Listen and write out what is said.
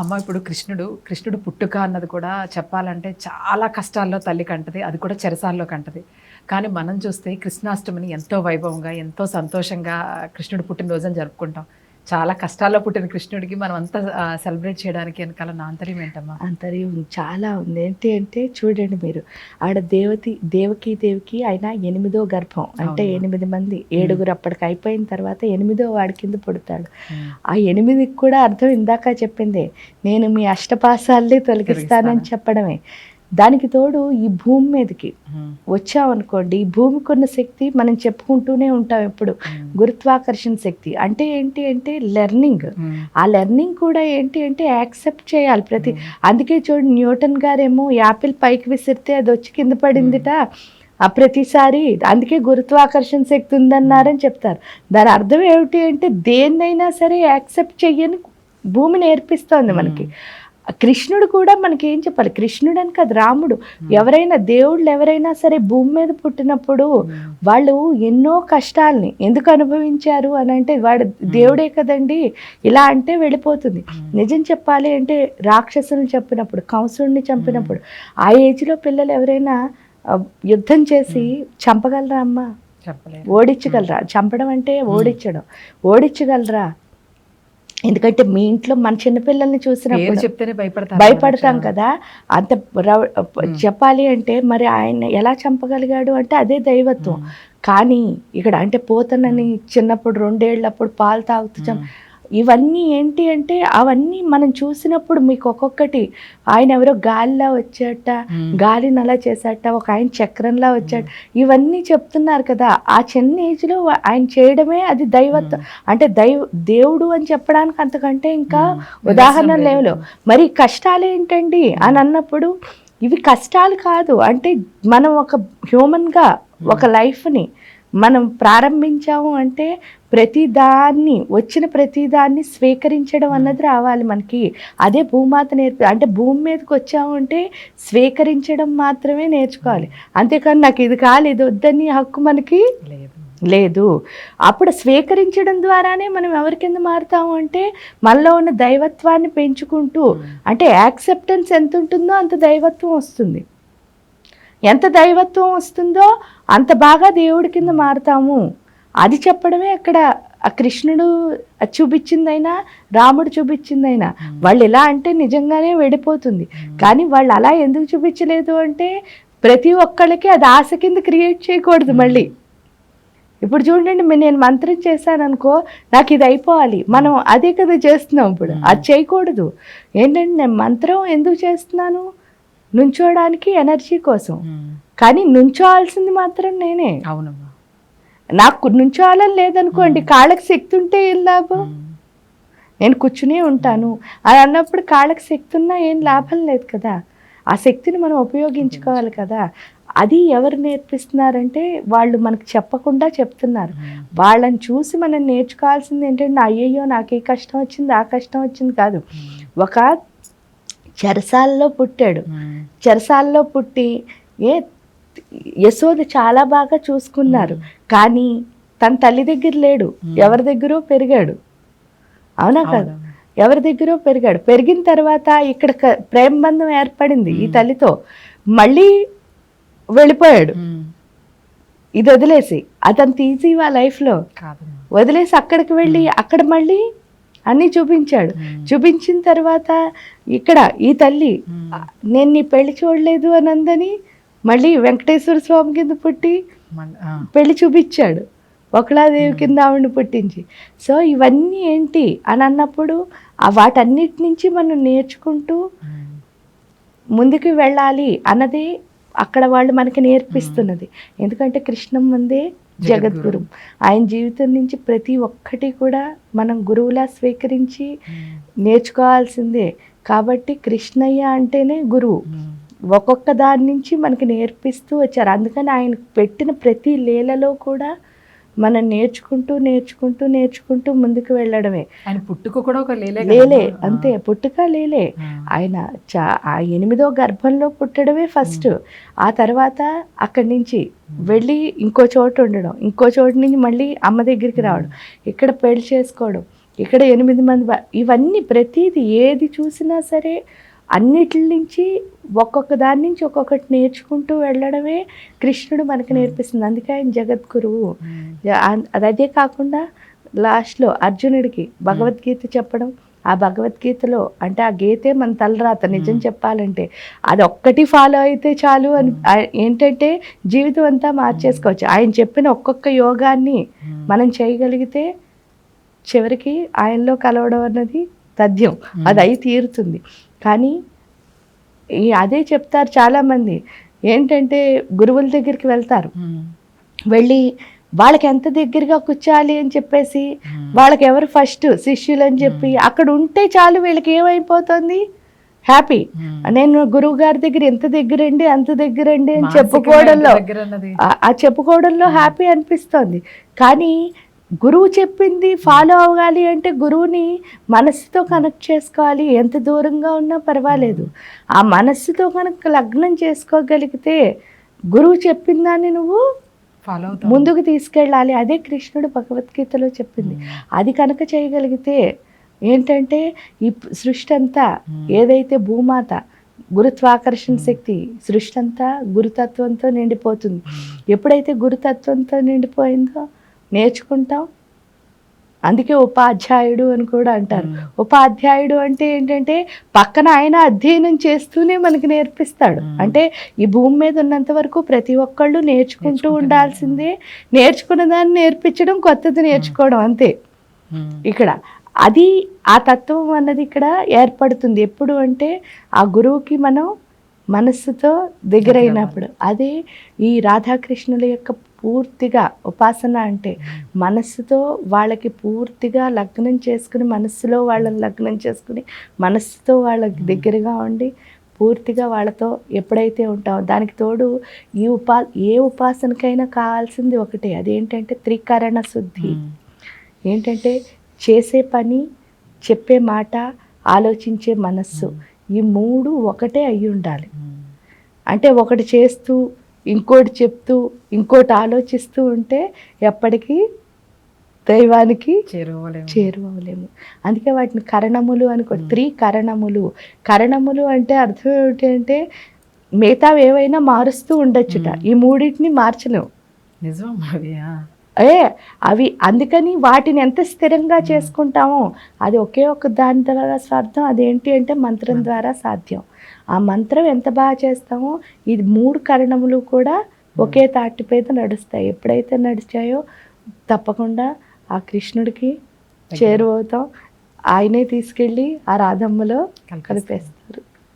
అమ్మ ఇప్పుడు కృష్ణుడు కృష్ణుడు పుట్టుక అన్నది కూడా చెప్పాలంటే చాలా కష్టాల్లో తల్లి కంటది అది కూడా చెరసాల్లో కంటది. కానీ మనం చూస్తే కృష్ణాష్టమిని ఎంతో వైభవంగా ఎంతో సంతోషంగా కృష్ణుడు పుట్టినరోజుని జరుపుకుంటాం. చాలా కష్టాల్లో పుట్టిన కృష్ణుడికి మనం అంతా సెలబ్రేట్ చేయడానికి వెనకాల ఆంతర్యం ఏంటమ్మా? అంతర్యం చాలా ఉంది. ఏంటి అంటే చూడండి మీరు ఆడ దేవతి దేవకి దేవికి ఆయన ఎనిమిదో గర్భం. అంటే. ఎనిమిది మంది. ఏడుగురు అప్పటికి అయిపోయిన తర్వాత ఎనిమిదో వాడి కింద పుడతాడు. ఆ ఎనిమిదికి కూడా అర్థం ఇందాక చెప్పిందే. నేను మీ అష్టపాసాలే తొలగిస్తానని తొలగిస్తాను. చెప్పడమే. దానికి తోడు ఈ భూమి మీదకి వచ్చామనుకోండి ఈ భూమికి ఉన్న శక్తి మనం చెప్పుకుంటూనే ఉంటాం ఎప్పుడు. గురుత్వాకర్షణ శక్తి. అంటే ఏంటి అంటే లెర్నింగ్. ఆ లెర్నింగ్ కూడా ఏంటి అంటే యాక్సెప్ట్ చేయాలి ప్రతి అందుకే చూడు న్యూటన్ గారేమో యాపిల్ పైకి విసిరితే అది వచ్చి కింద పడిందిట. ఆ ప్రతిసారి అందుకే గురుత్వాకర్షణ శక్తి ఉందన్నారని చెప్తారు. దాని అర్థం ఏమిటి అంటే దేన్నైనా సరే యాక్సెప్ట్ చెయ్యని భూమి నేర్పిస్తోంది మనకి. కృష్ణుడు కూడా మనకి ఏం చెప్పాలి? కృష్ణుడు అని కాదు రాముడు. ఎవరైనా దేవుళ్ళు ఎవరైనా సరే భూమి మీద పుట్టినప్పుడు వాళ్ళు ఎన్నో కష్టాల్ని ఎందుకు అనుభవించారు అని అంటే వాడు దేవుడే కదండి ఇలా అంటే వెళ్ళిపోతుంది. నిజం చెప్పాలి అంటే రాక్షసుని చంపినప్పుడు కంసుడిని చంపినప్పుడు ఆ ఏజ్లో పిల్లలు ఎవరైనా యుద్ధం చేసి చంపగలరా అమ్మా? ఓడించగలరా? చంపడం అంటే ఓడించడం. ఓడించగలరా? ఎందుకంటే మీ ఇంట్లో మన చిన్నపిల్లల్ని చూసినప్పుడు చెప్తేనే భయపడతారు భయపడతాం కదా. అంత చెప్పాలి అంటే మరి ఆయన ఎలా చంపగలిగాడు అంటే అదే దైవత్వం. కానీ ఇక్కడ అంటే పోతనని చిన్నప్పుడు రెండేళ్ళప్పుడు పాలు తాగుతూ ఇవన్నీ ఏంటి అంటే అవన్నీ మనం చూసినప్పుడు మీకు ఒక్కొక్కటి. ఆయన ఎవరో గాలిలా వచ్చాట గాలిని అలా చేశాట ఒక ఆయన చక్రంలా వచ్చాట. ఇవన్నీ చెప్తున్నారు కదా. ఆ చిన్న ఏజ్లో ఆయన చేయడమే అది దైవత్వం అంటే దైవ దేవుడు అని చెప్పడానికి అంతకంటే ఇంకా ఉదాహరణ లేవులో మరి కష్టాలు ఏంటండి? అని అన్నప్పుడు ఇవి కష్టాలు కాదు. అంటే మనం ఒక హ్యూమన్గా ఒక లైఫ్ని మనం ప్రారంభించాము అంటే ప్రతి దాన్ని వచ్చిన ప్రతి దాన్ని స్వీకరించడం అన్నది రావాలి మనకి. అదే భూమాత నేర్పి అంటే భూమి మీదకి వచ్చాము అంటే స్వీకరించడం మాత్రమే నేర్చుకోవాలి. అంతేకాని నాకు ఇది కాదు ఇది వద్దని హక్కు మనకి లేదు. లేదు. అప్పుడు స్వీకరించడం ద్వారానే మనం ఎవరి కింద మారుతాము అంటే మనలో ఉన్న దైవత్వాన్ని పెంచుకుంటూ అంటే యాక్సెప్టెన్స్ ఎంత ఉంటుందో అంత దైవత్వం వస్తుంది. ఎంత దైవత్వం వస్తుందో అంత బాగా దేవుడి కింద మారుతాము. అది చెప్పడమే అక్కడ ఆ కృష్ణుడు చూపించిందైనా రాముడు చూపించిందైనా. వాళ్ళు ఎలా అంటే నిజంగానే వెళ్ళిపోతుంది. కానీ వాళ్ళు అలా ఎందుకు చూపించలేదు అంటే ప్రతి ఒక్కళ్ళకి అది ఆశ కింద క్రియేట్ చేయకూడదు మళ్ళీ. ఇప్పుడు చూడండి నేను మంత్రం చేశాను అనుకో నాకు ఇది అయిపోవాలి. మనం అదే కదా చేస్తున్నాం ఇప్పుడు. అది చేయకూడదు. ఏంటంటే నేను మంత్రం ఎందుకు చేస్తున్నాను? నుంచోడానికి ఎనర్జీ కోసం. కానీ నుంచోవాల్సింది మాత్రం నేనే. అవునమ్మా. నాకు నుంచోవాలని లేదనుకోండి కాళ్ళకి శక్తి ఉంటే ఏం లాభం? నేను కూర్చునే ఉంటాను. అని అన్నప్పుడు కాళ్ళకి శక్తి ఉన్నా ఏం లాభం లేదు కదా. ఆ శక్తిని మనం ఉపయోగించుకోవాలి కదా. అది ఎవరు నేర్పిస్తున్నారంటే వాళ్ళు మనకు చెప్పకుండా చెప్తున్నారు. వాళ్ళని చూసి మనం నేర్చుకోవాల్సింది ఏంటంటే అయ్యయ్యో నాకు ఈ కష్టం వచ్చింది ఆ కష్టం వచ్చింది కాదు. ఒక చెరసాల్లో పుట్టాడు. చెరసాల్లో పుట్టి ఏ యశోద చాలా బాగా చూసుకున్నారు. కానీ తన తల్లి దగ్గర లేడు. ఎవరి దగ్గరో పెరిగాడు. అవునా కాదు. ఎవరి దగ్గరో పెరిగాడు. పెరిగిన తర్వాత ఇక్కడ ప్రేమ బంధం ఏర్పడింది ఈ తల్లితో. మళ్ళీ వెళ్ళిపోయాడు. ఇది వదిలేసి. అతను తీసి ఆ లైఫ్లో. వదిలేసి అక్కడికి వెళ్ళి అక్కడ మళ్ళీ అన్నీ చూపించాడు. చూపించిన తర్వాత ఇక్కడ ఈ తల్లి నేను నీ పెళ్ళి చూడలేదు అని అందని మళ్ళీ వెంకటేశ్వర స్వామి కింద పుట్టి. పెళ్ళి చూపించాడు. ఒకలాదేవి కింద ఆవిడని పుట్టించి. సో ఇవన్నీ ఏంటి అని అన్నప్పుడు ఆ వాటన్నిటి నుంచి మనం నేర్చుకుంటూ ముందుకు వెళ్ళాలి అన్నది అక్కడ వాళ్ళు మనకి నేర్పిస్తున్నది. ఎందుకంటే కృష్ణం ముందే జగద్గురు. ఆయన జీవితం నుంచి ప్రతి ఒక్కటి కూడా మనం గురువులా స్వీకరించి నేర్చుకోవాల్సిందే. కాబట్టి కృష్ణయ్య అంటేనే గురువు. ఒక్కొక్క దాని నుంచి మనకి నేర్పిస్తూ వచ్చారు. అందుకని ఆయన పెట్టిన ప్రతి లీలలో కూడా మనం నేర్చుకుంటూ నేర్చుకుంటూ నేర్చుకుంటూ ముందుకు వెళ్ళడమే. ఆయన పుట్టుక కూడా ఒక లేలే లేలే. అంతే పుట్టుక లేలే. ఆయన చా ఆ ఎనిమిదో గర్భంలో పుట్టడమే ఫస్ట్. ఆ తర్వాత అక్కడి నుంచి వెళ్ళి ఇంకో చోట ఉండడం. ఇంకో చోటు నుంచి మళ్ళీ అమ్మ దగ్గరికి రావడం. ఇక్కడ పెళ్ళి చేసుకోవడం. ఇక్కడ ఎనిమిది మంది ఇవన్నీ ప్రతిదీ ఏది చూసినా సరే అన్నిటి నుంచి ఒక్కొక్క దాని నుంచి ఒక్కొక్కటి నేర్చుకుంటూ వెళ్ళడమే కృష్ణుడు మనకి నేర్పిస్తుంది. అందుకే ఆయన జగద్గురువు. అది అదే కాకుండా లాస్ట్లో అర్జునుడికి భగవద్గీత చెప్పడం ఆ భగవద్గీతలో అంటే ఆ గీతే మన తలరాత నిజం చెప్పాలంటే అది ఒక్కటి ఫాలో అయితే చాలు అని ఏంటంటే జీవితం అంతా మార్చేసుకోవచ్చు. ఆయన చెప్పిన ఒక్కొక్క యోగాన్ని మనం చేయగలిగితే చివరికి ఆయనలో కలవడం అన్నది తథ్యం. అది అయి తీరుతుంది. కానీ ఈ అదే చెప్తారు చాలామంది. ఏంటంటే గురువుల దగ్గరికి వెళ్తారు. వెళ్ళి వాళ్ళకి ఎంత దగ్గరగా కూర్చోాలి అని చెప్పేసి వాళ్ళకి ఎవరు ఫస్ట్ శిష్యులు అని చెప్పి అక్కడ ఉంటే చాలు వీళ్ళకి ఏమైపోతుంది? హ్యాపీ. నేను గురువు గారి దగ్గర ఎంత దగ్గరండి అంత దగ్గరండి అని చెప్పుకోవడంలో ఆ చెప్పుకోవడంలో హ్యాపీ అనిపిస్తోంది. కానీ గురువు చెప్పింది ఫాలో అవ్వాలి అంటే గురువుని మనస్సుతో కనెక్ట్ చేసుకోవాలి. ఎంత దూరంగా ఉన్నా పర్వాలేదు. ఆ మనస్సుతో కనుక లగ్నం చేసుకోగలిగితే గురువు చెప్పిన దాన్ని నువ్వు ఫాలో ముందుకు తీసుకెళ్ళాలి. అదే కృష్ణుడు భగవద్గీతలో చెప్పింది. అది కనుక చేయగలిగితే ఏంటంటే ఈ సృష్టి అంతా ఏదైతే భూమాత గురుత్వాకర్షణ శక్తి సృష్టి అంతా గురుతత్వంతో నిండిపోతుంది. ఎప్పుడైతే గురుతత్వంతో నిండిపోయిందో నేర్చుకుంటాం. అందుకే ఉపాధ్యాయుడు అని కూడా అంటారు. ఉపాధ్యాయుడు అంటే ఏంటంటే పక్కన ఆయన అధ్యయనం చేస్తూనే మనకి నేర్పిస్తాడు. అంటే ఈ భూమి మీద ఉన్నంత వరకు ప్రతి ఒక్కళ్ళు నేర్చుకుంటూ ఉండాల్సిందే. నేర్చుకున్న దాన్ని నేర్పించడం కొత్తది నేర్చుకోవడం అంతే. ఇక్కడ అది ఆ తత్వం అన్నది ఇక్కడ ఏర్పడుతుంది. ఎప్పుడు అంటే ఆ గురువుకి మనం మనస్సుతో దగ్గరైనప్పుడు. అదే ఈ రాధాకృష్ణుల యొక్క పూర్తిగా ఉపాసన అంటే మనస్సుతో వాళ్ళకి పూర్తిగా లగ్నం చేసుకుని మనస్సులో వాళ్ళని లగ్నం చేసుకుని మనస్సుతో వాళ్ళకి దగ్గరగా ఉండి పూర్తిగా వాళ్ళతో ఎప్పుడైతే ఉంటామో దానికి తోడు ఈ ఉపా ఏ ఉపాసనకైనా కావాల్సింది ఒకటే. అదేంటంటే త్రికరణ శుద్ధి. ఏంటంటే చేసే పని చెప్పే మాట ఆలోచించే మనస్సు ఈ మూడు ఒకటే అయి ఉండాలి. అంటే ఒకటి చేస్తూ ఇంకోటి చెప్తూ ఇంకోటి ఆలోచిస్తూ ఉంటే ఎప్పటికీ దైవానికి చేరువలేము. చేరువలేము. అందుకే వాటిని కరణములు అనుకో త్రీ కరణములు. కరణములు అంటే అర్థం ఏమిటి అంటే మిగతావి ఏవైనా మారుస్తూ ఉండొచ్చుట. ఈ మూడింటిని మార్చలేము. నిజం అవి. ఏ అవి అందుకని వాటిని ఎంత స్థిరంగా చేసుకుంటామో అది ఒకే ఒక దాని ద్వారా స్వార్థం అదేంటి అంటే మంత్రం ద్వారా సాధ్యం. ఆ మంత్రం ఎంత బాగా చేస్తామో ఇది మూడు కరణములు కూడా ఒకే తాటి మీద నడుస్తాయి. ఎప్పుడైతే నడిచాయో తప్పకుండా ఆ కృష్ణుడికి చేరువవుతాం. ఆయనే తీసుకెళ్ళి ఆ రాధమ్మలో. కలిపేస్తారు